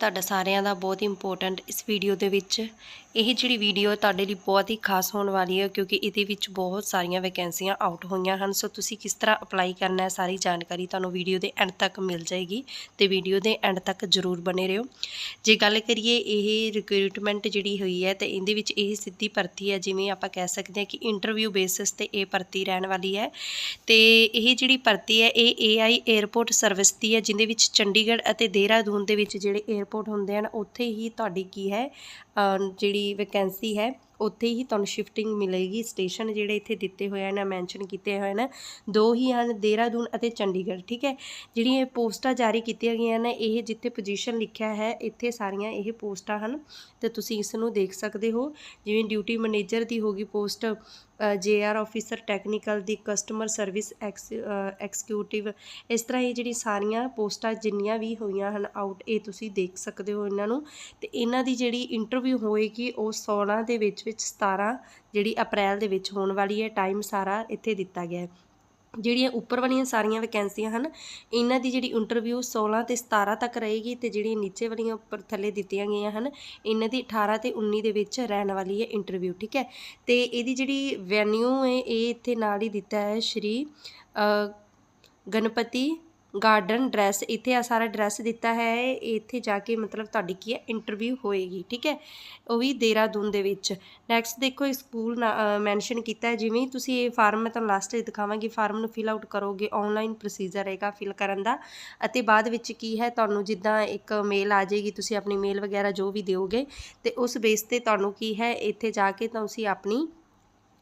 ਤੁਹਾਡਾ ਸਾਰਿਆਂ ਦਾ ਬਹੁਤ ਇੰਪੋਰਟੈਂਟ ਇਸ ਵੀਡੀਓ ਦੇ ਵਿੱਚ। ਇਹ ਜਿਹੜੀ ਵੀਡੀਓ ਤੁਹਾਡੇ ਲਈ ਬਹੁਤ ਹੀ ਖਾਸ ਹੋਣ ਵਾਲੀ ਹੈ ਕਿਉਂਕਿ ਇਹਦੇ ਵਿੱਚ ਬਹੁਤ ਸਾਰੀਆਂ ਵੈਕੈਂਸੀਆਂ ਆਊਟ ਹੋਈਆਂ ਹਨ। ਸੋ ਤੁਸੀਂ ਕਿਸ ਤਰ੍ਹਾਂ ਅਪਲਾਈ ਕਰਨਾ ਹੈ ਸਾਰੀ ਜਾਣਕਾਰੀ ਤੁਹਾਨੂੰ ਵੀਡੀਓ ਦੇ ਐਂਡ ਤੱਕ ਮਿਲ ਜਾਏਗੀ ਤੇ ਵੀਡੀਓ ਦੇ ਐਂਡ ਤੱਕ ਜ਼ਰੂਰ ਬਨੇ ਰਹੋ। ਜੇ ਗੱਲ ਕਰੀਏ ਇਹ ਰਿਕਰੂਟਮੈਂਟ ਜਿਹੜੀ ਹੋਈ ਹੈ ਤੇ ਇਹਦੇ ਵਿੱਚ ਇਹ ਸਿੱਧੀ ਭਰਤੀ ਹੈ, ਜਿਵੇਂ ਆਪਾਂ ਕਹਿ ਸਕਦੇ ਹਾਂ ਕਿ ਇੰਟਰਵਿਊ ਬੇਸਿਸ ਤੇ ਇਹ ਭਰਤੀ ਰਹਿਣ ਵਾਲੀ ਹੈ। ਤੇ ਇਹ ਜਿਹੜੀ ਭਰਤੀ ਹੈ, ਇਹ AI 에ਅਰਪੋਰਟ ਸਰਵਿਸ ਦੀ ਹੈ, ਜਿੰਦੇ ਵਿੱਚ ਚੰਡੀਗੜ੍ਹ ਅਤੇ ਦੇਹਰਾਦੂਨ ਦੇ ਵਿੱਚ ਜਿਹੜੇ 에ਅਰਪੋਰਟ ਹੁੰਦੇ ਹਨ ਉੱਥੇ ਹੀ ਤੁਹਾਡੀ ਕੀ ਹੈ ਜਿਹੜੀ ਵੈਕੈਂਸੀ ਹੈ ਉੱਥੇ ਹੀ ਤੁਹਾਨੂੰ ਸ਼ਿਫਟਿੰਗ ਮਿਲੇਗੀ। ਸਟੇਸ਼ਨ ਜਿਹੜੇ ਇੱਥੇ ਦਿੱਤੇ ਹੋਏ ਹਨ ਮੈਂਸ਼ਨ ਕੀਤੇ ਹੋਏ ਨੇ। ਦੋ ਹੀ ਹਨ, ਦੇਹਰਾਦੂਨ ਅਤੇ ਚੰਡੀਗੜ੍ਹ, ਠੀਕ ਹੈ? ਜਿਹੜੀਆਂ ਇਹ ਪੋਸਟਾਂ ਜਾਰੀ ਕੀਤੀਆਂ ਗਈਆਂ ਨੇ, ਇਹ ਜਿੱਥੇ ਪੋਜੀਸ਼ਨ ਲਿਖਿਆ ਹੈ, ਇੱਥੇ ਸਾਰੀਆਂ ਇਹ ਪੋਸਟਾਂ ਹਨ। ਤੇ ਤੁਸੀਂ ਇਸ ਨੂੰ ਦੇਖ ਸਕਦੇ ਹੋ। ਜਿਵੇਂ ਡਿਊਟੀ ਮੈਨੇਜਰ ਦੀ ਹੋਗੀ ਪੋਸਟ ਜੇਆਰ ਆਫੀਸਰ ਟੈਕਨੀਕਲ ਦੀ ਕਸਟਮਰ ਸਰਵਿਸ ਐਕਸੀਕਿਊਟਿਵ ਇਸ ਤਰ੍ਹਾਂ ਇਹ ਜਿਹੜੀ ਸਾਰੀਆਂ ਪੋਸਟਾਂ ਜਿੰਨੀਆਂ ਵੀ ਹੋਈਆਂ ਹਨ ਆਊਟ ਇਹ ਤੁਸੀਂ ਦੇਖ ਸਕਦੇ ਹੋ ਇਹਨਾਂ ਨੂੰ। ਤੇ ਇਹਨਾਂ ਦੀ ਜਿਹੜੀ ਇੰਟਰਵਿਊ ਹੋਏਗੀ, ਉਹ 16 ਦੇ ਵਿੱਚ ਵਿੱਚ 17 ਜਿਹੜੀ ਅਪ੍ਰੈਲ ਦੇ ਵਿੱਚ ਹੋਣ ਵਾਲੀ ਹੈ ਟਾਈਮ ਸਾਰਾ ਇੱਥੇ ਦਿੱਤਾ ਗਿਆ ਹੈ। ਜਿਹੜੀਆਂ ਉੱਪਰ ਵਾਲੀਆਂ ਸਾਰੀਆਂ ਵੈਕੈਂਸੀਆਂ ਹਨ, ਇਹਨਾਂ ਦੀ ਜਿਹੜੀ ਇੰਟਰਵਿਊ 16 ਤੇ 17 ਤੱਕ ਰਹੇਗੀ ਤੇ ਜਿਹੜੀਆਂ ਨੀਚੇ ਵਾਲੀਆਂ ਉੱਪਰ ਥੱਲੇ ਦਿੱਤੀਆਂ ਗਈਆਂ ਹਨ, ਇਹਨਾਂ ਦੀ 18 ਤੇ 19 ਦੇ ਵਿੱਚ ਰਹਿਣ ਵਾਲੀ ਹੈ ਇੰਟਰਵਿਊ ਠੀਕ ਹੈ? ਤੇ ਇਹਦੀ ਜਿਹੜੀ ਵੈਨਿਊ ਹੈ, ਇਹ ਇੱਥੇ ਨਾਲ ਹੀ ਦਿੱਤਾ ਹੈ ਸ਼੍ਰੀ ਗਣਪਤੀ ਗਾਰਡਨ ਡਰੈਸ ਇੱਥੇ ਆ ਸਾਰਾ ਡਰੈਸ ਦਿੱਤਾ ਹੈ। ਇੱਥੇ ਜਾ ਕੇ ਮਤਲਬ ਤੁਹਾਡੀ ਕੀ ਹੈ ਇੰਟਰਵਿਊ ਹੋਏਗੀ, ਠੀਕ ਹੈ? ਉਹ ਵੀ ਦੇਹਰਾਦੂਨ ਦੇ ਵਿੱਚ। ਨੈਕਸਟ ਦੇਖੋ, ਇਹ ਸਕੂਲ ਮੈਂਸ਼ਨ ਕੀਤਾ ਹੈ, ਜਿਵੇਂ ਤੁਸੀਂ ਇਹ ਫਾਰਮ ਮੈਂ ਤੁਹਾਨੂੰ ਲਾਸਟ 'ਚ ਦਿਖਾਵਾਂਗੀ ਫਾਰਮ ਨੂੰ ਫਿਲ ਆਊਟ ਕਰੋਗੇ ਆਨਲਾਈਨ ਪ੍ਰੋਸੀਜਰ ਹੈਗਾ ਫਿਲ ਕਰਨ ਦਾ। ਅਤੇ ਬਾਅਦ ਵਿੱਚ ਕੀ ਹੈ, ਤੁਹਾਨੂੰ ਜਿੱਦਾਂ ਇੱਕ ਮੇਲ ਆ ਜਾਏਗੀ, ਤੁਸੀਂ ਆਪਣੀ ਮੇਲ ਵਗੈਰਾ ਜੋ ਵੀ ਦਿਓਗੇ, ਤੇ ਉਸ ਬੇਸ ਤੇ ਤੁਹਾਨੂੰ ਕੀ ਹੈ, ਇੱਥੇ ਜਾ ਕੇ ਤੁਸੀਂ ਆਪਣੀ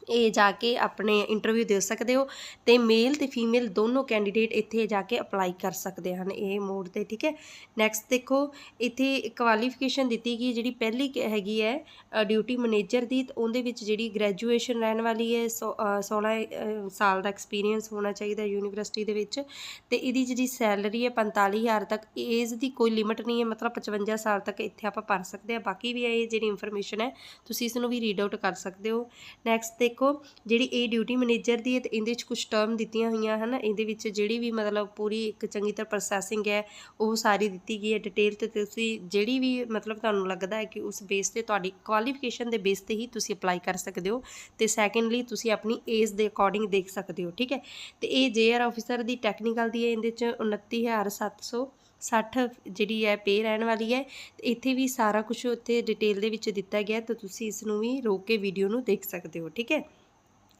ਇਹ ਜਾ ਕੇ ਆਪਣੇ ਇੰਟਰਵਿਊ ਦੇ ਸਕਦੇ ਹੋ ਤੇ ਮੇਲ ਤੇ ਫੀਮੇਲ ਦੋਨੋਂ ਕੈਂਡੀਡੇਟ ਇੱਥੇ ਜਾ ਕੇ ਅਪਲਾਈ ਕਰ ਸਕਦੇ ਹਨ ਇਹ ਮੋਡ ਤੇ ਠੀਕ ਹੈ? ਨੈਕਸਟ ਦੇਖੋ ਇੱਥੇ ਕੁਆਲੀਫਿਕੇਸ਼ਨ ਦਿੱਤੀ ਗਈ ਜਿਹੜੀ ਪਹਿਲੀ ਕ- ਹੈਗੀ ਹੈ ਡਿਊਟੀ ਮੈਨੇਜਰ ਦੀ ਉਹਦੇ ਵਿੱਚ ਜਿਹੜੀ ਗ੍ਰੈਜੂਏਸ਼ਨ ਰਹਿਣ ਵਾਲੀ ਹੈ ਸੋ- ਅ, 16 ਸਾਲ ਦਾ ਐਕਸਪੀਰੀਅੰਸ ਹੋਣਾ ਚਾਹੀਦਾ ਯੂਨੀਵਰਸਿਟੀ ਦੇ ਵਿੱਚ ਤੇ ਇਹਦੀ ਜਿਹੜੀ ਸੈਲਰੀ ਹੈ 45000 ਤੱਕ ਏਜ ਦੀ ਕੋਈ ਲਿਮਿਟ ਨਹੀਂ ਹੈ ਮਤਲਬ 55 ਸਾਲ ਤੱਕ ਇੱਥੇ ਆਪਾਂ ਭਰ ਸਕਦੇ ਹਾਂ ਬਾਕੀ ਵੀ ਇਹ ਜਿਹੜੀ ਇਨਫੋਰਮੇਸ਼ਨ ਹੈ ਤੁਸੀਂ ਇਸ ਨੂੰ ਵੀ ਰੀਡ ਆਊਟ ਕਰ ਸਕਦੇ ਹੋ। ਨੈਕਸਟ ਦੇਖੋ, ਜਿਹੜੀ ਇਹ ਡਿਊਟੀ ਮੈਨੇਜਰ ਦੀ ਹੈ ਤੇ ਇਹਦੇ ਵਿੱਚ ਕੁਝ ਟਰਮ ਦਿੱਤੀਆਂ ਹੋਈਆਂ ਹਨ। ਇਹਦੇ ਵਿੱਚ ਜਿਹੜੀ ਵੀ ਮਤਲਬ ਪੂਰੀ ਇੱਕ ਚੰਗੀ ਤਰ੍ਹਾਂ ਪ੍ਰੋਸੈਸਿੰਗ ਹੈ, ਉਹ ਸਾਰੀ ਦਿੱਤੀ ਗਈ ਹੈ ਡਿਟੇਲ ਤੇ ਤੁਸੀਂ ਜਿਹੜੀ ਵੀ ਮਤਲਬ ਤੁਹਾਨੂੰ ਲੱਗਦਾ ਹੈ ਕਿ ਉਸ ਬੇਸ ਤੇ ਤੁਹਾਡੀ ਕੁਆਲੀਫਿਕੇਸ਼ਨ ਦੇ ਬੇਸ ਤੇ ਹੀ ਤੁਸੀਂ ਅਪਲਾਈ ਕਰ ਸਕਦੇ ਹੋ ਤੇ ਸੈਕੰਡਲੀ ਤੁਸੀਂ ਆਪਣੀ ਏਜ ਦੇ ਅਕੋਰਡਿੰਗ ਦੇਖ ਸਕਦੇ ਹੋ, ਠੀਕ ਹੈ? ਤੇ ਇਹ ਜੇਆਰ ਆਫੀਸਰ ਦੀ ਟੈਕਨੀਕਲ ਦੀ ਹੈ, ਇਹਦੇ ਚ 29700 60 ਜਿਹੜੀ ਹੈ ਪੇ ਰਹਿਣ ਵਾਲੀ ਹੈ, ਤੇ ਇੱਥੇ ਵੀ ਸਾਰਾ ਕੁਝ ਉੱਥੇ ਡਿਟੇਲ ਦੇ ਵਿੱਚ ਦਿੱਤਾ ਗਿਆ ਤਾਂ ਤੁਸੀਂ ਇਸ ਨੂੰ ਵੀ ਰੋਕ ਕੇ ਵੀਡੀਓ ਨੂੰ ਦੇਖ ਸਕਦੇ ਹੋ, ਠੀਕ ਹੈ?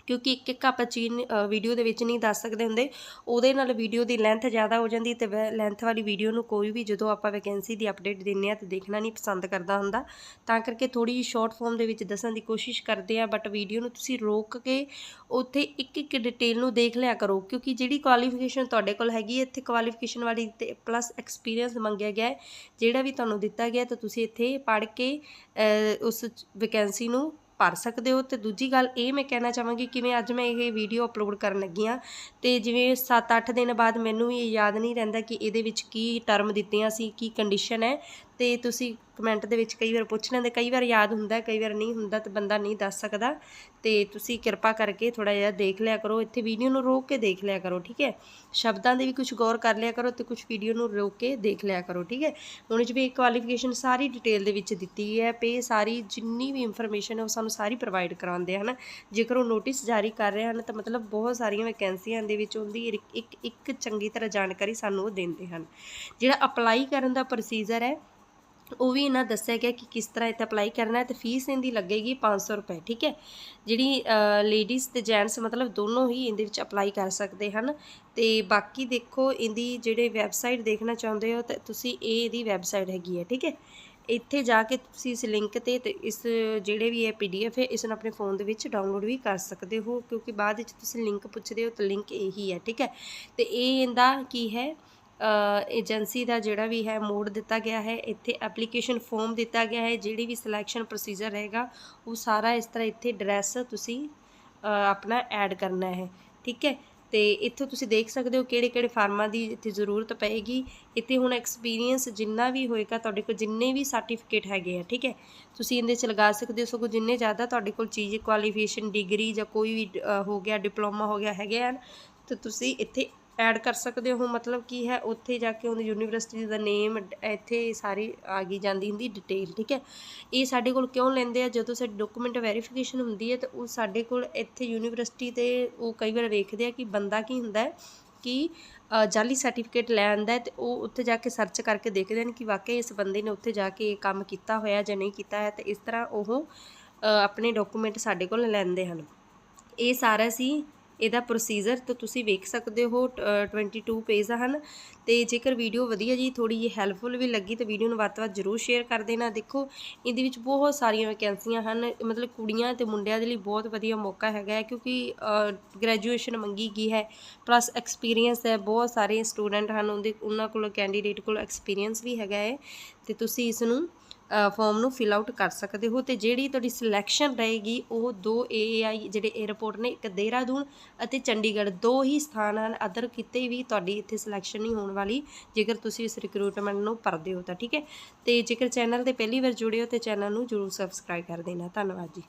ਕਿਉਂਕਿ ਇੱਕ ਇੱਕ ਆਪਾਂ ਚੀਜ਼ ਵੀਡੀਓ ਦੇ ਵਿੱਚ ਨਹੀਂ ਦੱਸ ਸਕਦੇ ਹੁੰਦੇ। ਉਹਦੇ ਨਾਲ ਵੀਡੀਓ ਦੀ ਲੈਂਥ ਜ਼ਿਆਦਾ ਹੋ ਜਾਂਦੀ ਤੇ ਲੈਂਥ ਵਾਲੀ ਵੀਡੀਓ ਨੂੰ ਕੋਈ ਵੀ ਜਦੋਂ ਆਪਾਂ ਵੈਕੈਂਸੀ ਦੀ ਅਪਡੇਟ ਦਿੰਨੇ ਆ ਤੇ ਦੇਖਣਾ ਨਹੀਂ ਪਸੰਦ ਕਰਦਾ ਹੁੰਦਾ। ਤਾਂ ਕਰਕੇ ਥੋੜੀ ਜਿਹੀ ਸ਼ਾਰਟ ਫਾਰਮ ਦੇ ਵਿੱਚ ਦੱਸਣ ਦੀ ਕੋਸ਼ਿਸ਼ ਕਰਦੇ ਆ ਬਟ ਵੀਡੀਓ ਨੂੰ ਤੁਸੀਂ ਰੋਕ ਕੇ ਉੱਥੇ ਇੱਕ ਇੱਕ ਡਿਟੇਲ ਨੂੰ ਦੇਖ ਲਿਆ ਕਰੋ। ਕਿਉਂਕਿ ਜਿਹੜੀ ਕੁਆਲੀਫਿਕੇਸ਼ਨ ਤੁਹਾਡੇ ਕੋਲ ਹੈਗੀ ਇੱਥੇ ਕੁਆਲੀਫਿਕੇਸ਼ਨ ਵਾਲੀ ਤੇ ਪਲੱਸ ਐਕਸਪੀਰੀਅੰਸ ਮੰਗਿਆ ਗਿਆ ਹੈ। ਜਿਹੜਾ ਵੀ ਤੁਹਾਨੂੰ ਦਿੱਤਾ ਗਿਆ ਤਾਂ ਤੁਸੀਂ ਇੱਥੇ ਪੜ੍ਹ ਕੇ ਉਸ ਵੈਕੈਂਸੀ ਨੂੰ ਭਰ ਸਕਦੇ ਹੋ। ਤੇ ਦੂਜੀ ਗੱਲ ਇਹ ਮੈਂ ਕਹਿਣਾ ਚਾਹਾਂਗੀ, ਕਿਵੇਂ ਅੱਜ ਮੈਂ ਇਹ ਵੀਡੀਓ ਅਪਲੋਡ ਕਰਨ ਲੱਗੀ ਆ ਤੇ ਜਿਵੇਂ 7-8 ਦਿਨ ਬਾਅਦ ਮੈਨੂੰ ਵੀ ਇਹ ਯਾਦ ਨਹੀਂ ਰਹਿੰਦਾ ਕਿ ਇਹਦੇ ਵਿੱਚ ਕੀ ਟਰਮ ਦਿੱਤੀਆਂ ਸੀ, ਕੀ ਕੰਡੀਸ਼ਨ ਹੈ। ਤੇ ਤੁਸੀਂ ਕਮੈਂਟ ਦੇ ਵਿੱਚ ਕਈ ਵਾਰ ਪੁੱਛ ਲੈਂਦੇ, ਕਈ ਵਾਰ ਯਾਦ ਹੁੰਦਾ, ਕਈ ਵਾਰ ਨਹੀਂ ਹੁੰਦਾ ਤੇ ਬੰਦਾ ਨਹੀਂ ਦੱਸ ਸਕਦਾ। ਤੇ ਤੁਸੀਂ ਕਿਰਪਾ ਕਰਕੇ ਥੋੜਾ ਜਿਹਾ ਦੇਖ ਲਿਆ ਕਰੋ, ਇੱਥੇ ਵੀਡੀਓ ਨੂੰ ਰੋਕ ਕੇ ਦੇਖ ਲਿਆ ਕਰੋ, ਠੀਕ ਹੈ? ਸ਼ਬਦਾਂ ਦੇ ਵੀ ਕੁਝ ਗੌਰ ਕਰ ਲਿਆ ਕਰੋ ਤੇ ਕੁਝ ਵੀਡੀਓ ਨੂੰ ਰੋਕ ਕੇ ਦੇਖ ਲਿਆ ਕਰੋ, ਠੀਕ ਹੈ? ਹੁਣ ਜਿਵੇਂ ਕੁਆਲੀਫਿਕੇਸ਼ਨ ਸਾਰੀ ਡਿਟੇਲ ਦੇ ਵਿੱਚ ਦਿੱਤੀ ਹੈ ਪੇ ਸਾਰੀ ਜਿੰਨੀ ਵੀ ਇਨਫੋਰਮੇਸ਼ਨ ਹੈ ਉਹ ਸਾਨੂੰ ਸਾਰੀ ਪ੍ਰੋਵਾਈਡ ਕਰਾਉਂਦੇ ਹਨ? ਜੇਕਰ ਉਹ ਨੋਟਿਸ ਜਾਰੀ ਕਰ ਰਹੇ ਹਨ ਤਾਂ ਮਤਲਬ ਬਹੁਤ ਸਾਰੀਆਂ ਵੈਕੈਂਸੀਆਂ ਦੇ ਵਿੱਚ ਉਹਦੀ ਇੱਕ- ਇੱਕ ਇੱਕ ਚੰਗੀ ਤਰ੍ਹਾਂ ਜਾਣਕਾਰੀ ਸਾਨੂੰ ਉਹ ਦਿੰਦੇ ਹਨ। ਜਿਹੜਾ ਅਪਲਾਈ ਕਰਨ ਦਾ ਪ੍ਰੋਸੀਜਰ ਹੈ ਉਹ ਵੀ ਇਹਨਾਂ ਦੱਸਿਆ ਗਿਆ ਕਿ ਕਿਸ ਤਰ੍ਹਾਂ ਇੱਥੇ ਅਪਲਾਈ ਕਰਨਾ ਹੈ ਤੇ ਫੀਸ ਇਹਦੀ ਲੱਗੇਗੀ 500 ਰੁਪਏ, ਠੀਕ ਹੈ? ਜਿਹੜੀ ਲੇਡੀਜ਼ ਤੇ ਜੈਂਟਸ ਮਤਲਬ ਦੋਨੋਂ ਹੀ ਇਹਦੇ ਵਿੱਚ ਅਪਲਾਈ ਕਰ ਸਕਦੇ ਹਨ ਤੇ ਬਾਕੀ ਦੇਖੋ ਇਹਦੀ ਜਿਹੜੇ ਵੈਬਸਾਈਟ ਦੇਖਣਾ ਚਾਹੁੰਦੇ ਹੋ ਤਾਂ ਤੁਸੀਂ ਇਹ ਇਹਦੀ ਵੈਬਸਾਈਟ ਹੈਗੀ ਹੈ, ਠੀਕ ਹੈ? ਇੱਥੇ ਜਾ ਕੇ ਤੁਸੀਂ ਇਸ ਲਿੰਕ ਤੇ ਤੇ ਇਸ ਜਿਹੜੇ ਵੀ ਇਹ ਪੀਡੀਐਫ ਹੈ, ਇਸ ਨੂੰ ਆਪਣੇ ਫੋਨ ਦੇ ਵਿੱਚ ਡਾਊਨਲੋਡ ਵੀ ਕਰ ਸਕਦੇ ਹੋ ਕਿਉਂਕਿ ਬਾਅਦ ਵਿੱਚ ਤੁਸੀਂ ਲਿੰਕ ਪੁੱਛਦੇ ਹੋ ਤਾਂ ਲਿੰਕ ਇਹੀ ਹੈ, ਠੀਕ ਹੈ? ਤੇ ਇਹ ਇਹਦਾ ਕੀ ਹੈ? ਏਜੰਸੀ ਦਾ ਜਿਹੜਾ ਵੀ ਹੈ ਮੋਡ ਦਿੱਤਾ ਗਿਆ ਹੈ। ਇੱਥੇ ਐਪਲੀਕੇਸ਼ਨ ਫਾਰਮ ਦਿੱਤਾ ਗਿਆ ਹੈ, ਜਿਹੜੀ ਵੀ ਸਿਲੈਕਸ਼ਨ ਪ੍ਰੋਸੀਜਰ ਰਹੇਗਾ, ਉਹ ਸਾਰਾ ਇਸ ਤਰ੍ਹਾਂ ਇੱਥੇ ਐਡਰੈਸ ਤੁਸੀਂ ਆਪਣਾ ਐਡ ਕਰਨਾ ਹੈ। ਠੀਕ ਹੈ? ਤੇ ਇੱਥੋਂ ਤੁਸੀਂ ਦੇਖ ਸਕਦੇ ਹੋ ਕਿਹੜੇ ਕਿਹੜੇ ਫਾਰਮਾਂ ਦੀ ਇੱਥੇ ਜ਼ਰੂਰਤ ਪਏਗੀ। ਇੱਥੇ ਹੁਣ ਐਕਸਪੀਰੀਅੰਸ ਜਿੰਨਾ ਵੀ ਹੋਏਗਾ, ਤੁਹਾਡੇ ਕੋਲ ਜਿੰਨੇ ਵੀ ਸਰਟੀਫਿਕੇਟ ਹੈਗੇ ਆ, ਠੀਕ ਹੈ? ਤੁਸੀਂ ਇਹਦੇ ਚ ਲਗਾ ਸਕਦੇ ਹੋ ਸਗੋਂ ਜਿੰਨੇ ਜ਼ਿਆਦਾ ਤੁਹਾਡੇ ਕੋਲ ਚੀਜ਼ ਕੁਆਲੀਫਿਕੇਸ਼ਨ ਡਿਗਰੀ ਜਾਂ ਕੋਈ ਵੀ ਹੋ ਗਿਆ ਡਿਪਲੋਮਾ ਹੋ ਗਿਆ, ਹੈਗੇ ਹਨ, ਤਾਂ ਤੁਸੀਂ ਇੱਥੇ ਐਡ ਕਰ ਸਕਦੇ ਹੋ, ਮਤਲਬ ਕੀ ਹੈ, ਉੱਥੇ ਜਾ ਕੇ ਉਹਦੀ ਯੂਨੀਵਰਸਿਟੀ ਦਾ ਨੇਮ ਇੱਥੇ ਸਾਰੀ ਆ ਗਈ ਜਾਂਦੀ ਹੁੰਦੀ ਡਿਟੇਲ ਠੀਕ ਹੈ? ਇਹ ਸਾਡੇ ਕੋਲ ਕਿਉਂ ਲੈਂਦੇ ਆ? ਜਦੋਂ ਸਾਡੀ ਡਾਕੂਮੈਂਟ ਵੈਰੀਫਿਕੇਸ਼ਨ ਹੁੰਦੀ ਹੈ, ਤਾਂ ਉਹ ਸਾਡੇ ਕੋਲ ਇੱਥੇ ਯੂਨੀਵਰਸਿਟੀ ਤੇ ਉਹ ਕਈ ਵਾਰ ਵੇਖਦੇ ਆ ਕਿ ਬੰਦਾ ਕੀ ਹੁੰਦਾ ਹੈ ਕਿ ਜਾਲੀ ਸਰਟੀਫਿਕੇਟ ਲੈ ਆਂਦਾ ਹੈ ਤੇ ਉਹ ਉੱਥੇ ਜਾ ਕੇ ਸਰਚ ਕਰਕੇ ਦੇਖਦੇ ਨੇ ਕਿ ਵਾਕਈ ਇਸ ਬੰਦੇ ਨੇ ਉੱਥੇ ਜਾ ਕੇ ਇਹ ਕੰਮ ਕੀਤਾ ਹੋਇਆ ਜਾਂ ਨਹੀਂ ਕੀਤਾ ਹੈ, ਤੇ ਇਸ ਤਰ੍ਹਾਂ ਉਹ ਆਪਣੇ ਡਾਕੂਮੈਂਟ ਸਾਡੇ ਕੋਲ ਲੈਂਦੇ ਹਨ। ਇਹ ਸਾਰਾ ਸੀ ਇਹਦਾ ਪ੍ਰੋਸੀਜਰ ਤਾਂ ਤੁਸੀਂ ਵੇਖ ਸਕਦੇ ਹੋ ਅ, 22 ਪੇਜ ਹਨ। ਤੇ ਜੇਕਰ ਵੀਡੀਓ ਵਧੀਆ ਜੀ ਥੋੜੀ ਜਿਹੀ ਹੈਲਪਫੁਲ ਵੀ ਲੱਗੀ ਤਾਂ ਵੀਡੀਓ ਨੂੰ ਵੱਧ ਤੋਂ ਵੱਧ ਜ਼ਰੂਰ ਸ਼ੇਅਰ ਕਰ ਦੇਣਾ। ਦੇਖੋ ਇਹਦੇ ਵਿੱਚ ਬਹੁਤ ਸਾਰੀਆਂ ਵੈਕੈਂਸੀਆਂ ਹਨ। ਮਤਲਬ ਕੁੜੀਆਂ ਤੇ ਮੁੰਡਿਆਂ ਦੇ ਲਈ ਬਹੁਤ ਵਧੀਆ ਮੌਕਾ ਹੈਗਾ ਹੈ ਕਿਉਂਕਿ ਗ੍ਰੈਜੂਏਸ਼ਨ ਮੰਗੀ ਗਈ ਹੈ ਪਲੱਸ ਐਕਸਪੀਰੀਅੰਸ ਹੈ ਬਹੁਤ ਸਾਰੇ ਸਟੂਡੈਂਟ ਹਨ ਉਹਦੇ ਉਹਨਾਂ ਕੋਲ ਕੈਂਡੀਡੇਟ ਕੋਲ ਐਕਸਪੀਰੀਅੰਸ ਵੀ ਹੈਗਾ ਹੈ। ਤੇ ਤੁਸੀਂ ਇਸ ਨੂੰ ਫਾਰਮ ਨੂੰ ਫਿਲ ਆਊਟ ਕਰ ਸਕਦੇ ਹੋ ਤੇ ਜਿਹੜੀ ਤੁਹਾਡੀ ਸਿਲੈਕਸ਼ਨ ਰਹੇਗੀ, ਉਹ ਦੋ ਏਆਈ ਜਿਹੜੇ 에ਅਰਪੋਰਟ ਨੇ, ਇੱਕ ਦੇਹਰਾਦੂਨ ਅਤੇ ਚੰਡੀਗੜ੍ਹ, ਦੋ ਹੀ ਸਥਾਨ ਹਨ ਅਦਰ ਕਿਤੇ ਵੀ ਤੁਹਾਡੀ ਇੱਥੇ ਸਿਲੈਕਸ਼ਨ ਨਹੀਂ ਹੋਣ ਵਾਲੀ, ਜੇਕਰ ਤੁਸੀਂ ਇਸ ਰਿਕਰੂਟਮੈਂਟ ਨੂੰ ਭਰਦੇ ਹੋ ਤਾਂ, ਠੀਕ ਹੈ? ਤੇ ਜੇਕਰ ਚੈਨਲ ਤੇ ਪਹਿਲੀ ਵਾਰ ਜੁੜੇ ਹੋ ਤੇ ਚੈਨਲ ਨੂੰ ਜਰੂਰ ਸਬਸਕ੍ਰਾਈਬ ਕਰ ਦੇਣਾ। ਧੰਨਵਾਦ ਜੀ।